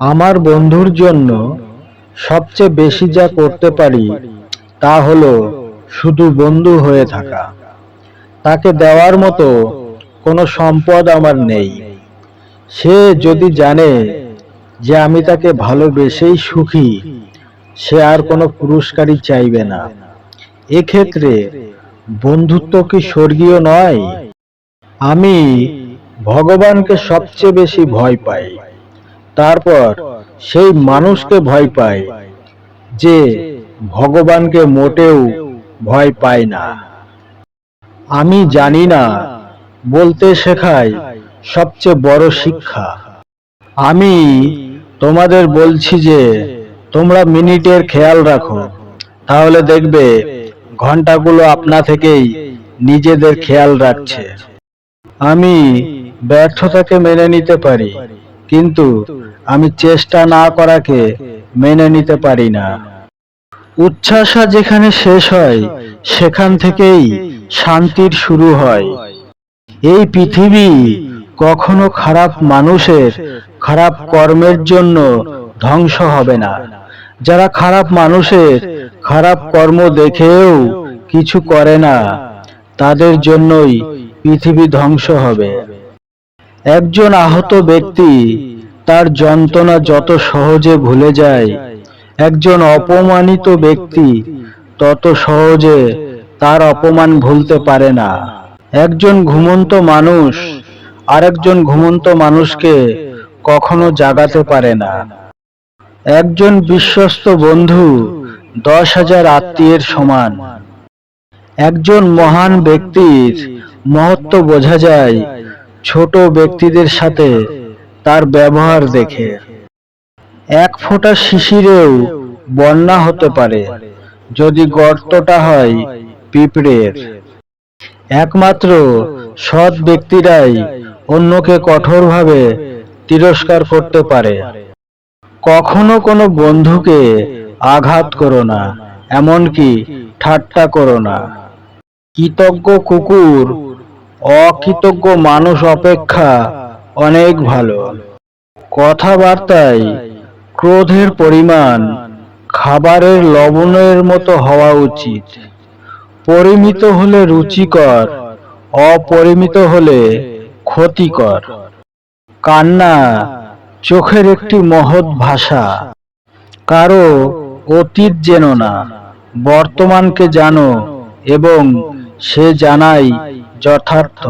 আমার বন্ধুর জন্য সবচেয়ে বেশি যা করতে পারি তা হলো শুধু বন্ধু হয়ে থাকা। তাকে দেওয়ার মতো কোনো সম্পদ আমার নেই। সে যদি জানে যে আমি তাকে ভালোবেসেই সুখী, সে আর কোনো পুরস্কারই চাইবে না। এক্ষেত্রে বন্ধুত্ব কি স্বর্গীয় নয়? আমি ভগবানকে সবচেয়ে বেশি ভয় পাই। তারপর সেই মানুষকে ভয় পাই যে ভগবানকে মোটেও ভয় পায় না। আমি জানি না, বলতে শেখাই সবচেয়ে বড় শিক্ষা। আমি তোমাদের বলছি যে, তোমরা মিনিটের খেয়াল রাখো, তাহলে দেখবে ঘন্টাগুলো আপনা থেকেই নিজেদের খেয়াল রাখছে। আমি ব্যর্থতাকে মেনে নিতে পারি কিন্তু আমি চেষ্টা না করাকে মেনে নিতে পারি না। উচ্ছ্বাসা যেখানে শেষ হয়, সেখান থেকেই শান্তির শুরু হয়। এই পৃথিবী কখনো খারাপ মানুষের, খারাপ কর্মের জন্য ধ্বংস হবে না। যারা খারাপ মানুষের, খারাপ কর্ম দেখেও কিছু করে না, তাদের জন্যই পৃথিবী ধ্বংস হবে। একজন আহত ব্যক্তি, তার যন্ত্রণা যত সহজে ভুলে যায়। একজন অপমানিত ব্যক্তি, তত সহজে তার অপমান ভুলতে পারে না। একজন ঘুমন্ত মানুষ, আরেকজন ঘুমন্ত মানুষকে কখনো জাগাতে পারে না। একজন বিশ্বস্ত বন্ধু, দশ হাজার আত্মীয়ের সমান। একজন মহান ব্যক্তির মহত্ব বোঝা যায় ছোট ব্যক্তিদের সাথে তার ব্যবহার দেখে। এক ফোঁটা শিশিরেও বন্যা হতে পারে, যদি গর্তটা হয় পিঁপড়ের। একমাত্র সৎ ব্যক্তিরাই অন্যকে কঠোরভাবে তিরস্কার করতে পারে। কখনো কোনো বন্ধুকে আঘাত করো না, এমনকি ঠাট্টা করো না। কৃতজ্ঞ কুকুর অকৃতজ্ঞ মানুষ অপেক্ষা অনেক ভালো। কথাবার্তায় ক্রোধের পরিমাণ, খাবারের লবণের মতো হওয়া উচিত। পরিমিত হলে রুচিকর, অপরিমিত হলে ক্ষতিকর। কান্না চোখের একটি মহৎ ভাষা। কারও অতীত যেন না, বর্তমানকে জানো এবং সে জানাই যথার্থ।